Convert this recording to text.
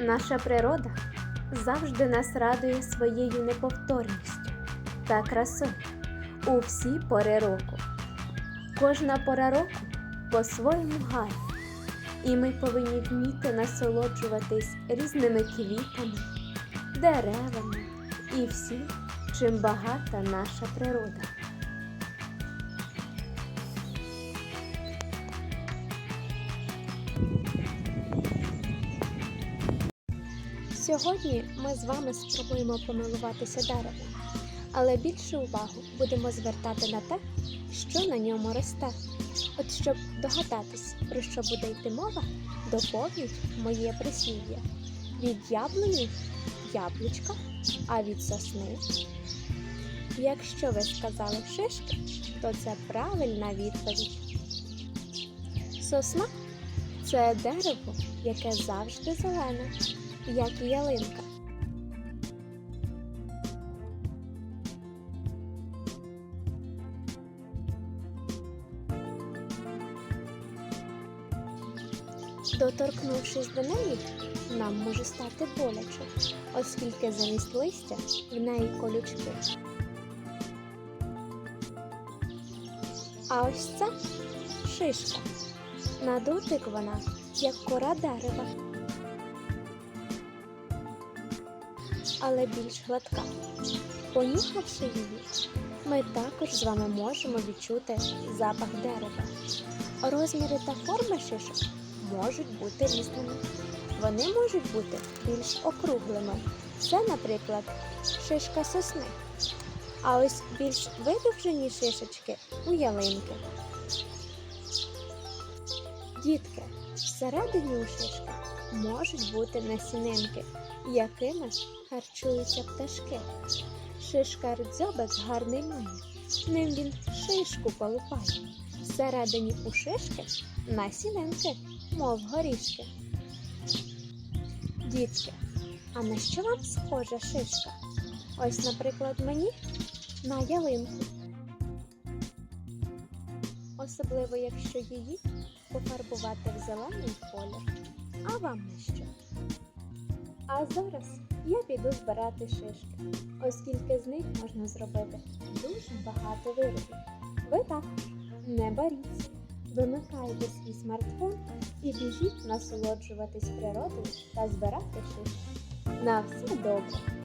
Наша природа завжди нас радує своєю неповторністю та красою у всі пори року. Кожна пора року по-своєму гарна, і ми повинні вміти насолоджуватись різними квітами, деревами і всім, чим багата наша природа. Сьогодні ми з вами спробуємо помилуватися деревом, але більшу увагу будемо звертати на те, що на ньому росте. От щоб догадатись, про що буде йти мова, доповніть моє прислів'я. Від яблуні яблучка, а від сосни. Якщо ви сказали шишки, то це правильна відповідь. Сосна це дерево, яке завжди зелене як і ялинка. Доторкнувшись до неї, нам може стати боляче, оскільки замість листя в неї колючки. А ось це шишка. На дотик вона, як кора дерева. Але більш гладка. Понюхавши її, ми також з вами можемо відчути запах дерева. Розміри та форми шишок можуть бути різними. Вони можуть бути більш округлими. Це, наприклад, шишка сосни. А ось більш видовжені шишечки у ялинки. Дітки, всередині у шишки можуть бути насінинки, якими харчуються пташки. Шишка дзьобик гарний має, ним він шишку полупає. Всередині у шишки насінинки, мов горішки. Дітки, а на що вам схожа шишка? Ось, наприклад, мені на ялинку. Особливо, якщо її пофарбувати в зелений колір. А вам на що? А зараз я піду збирати шишки, оскільки з них можна зробити дуже багато виробів. Ви так не боріться, вимикайте свій смартфон і біжіть насолоджуватись природою та збирати шишки. На все добре!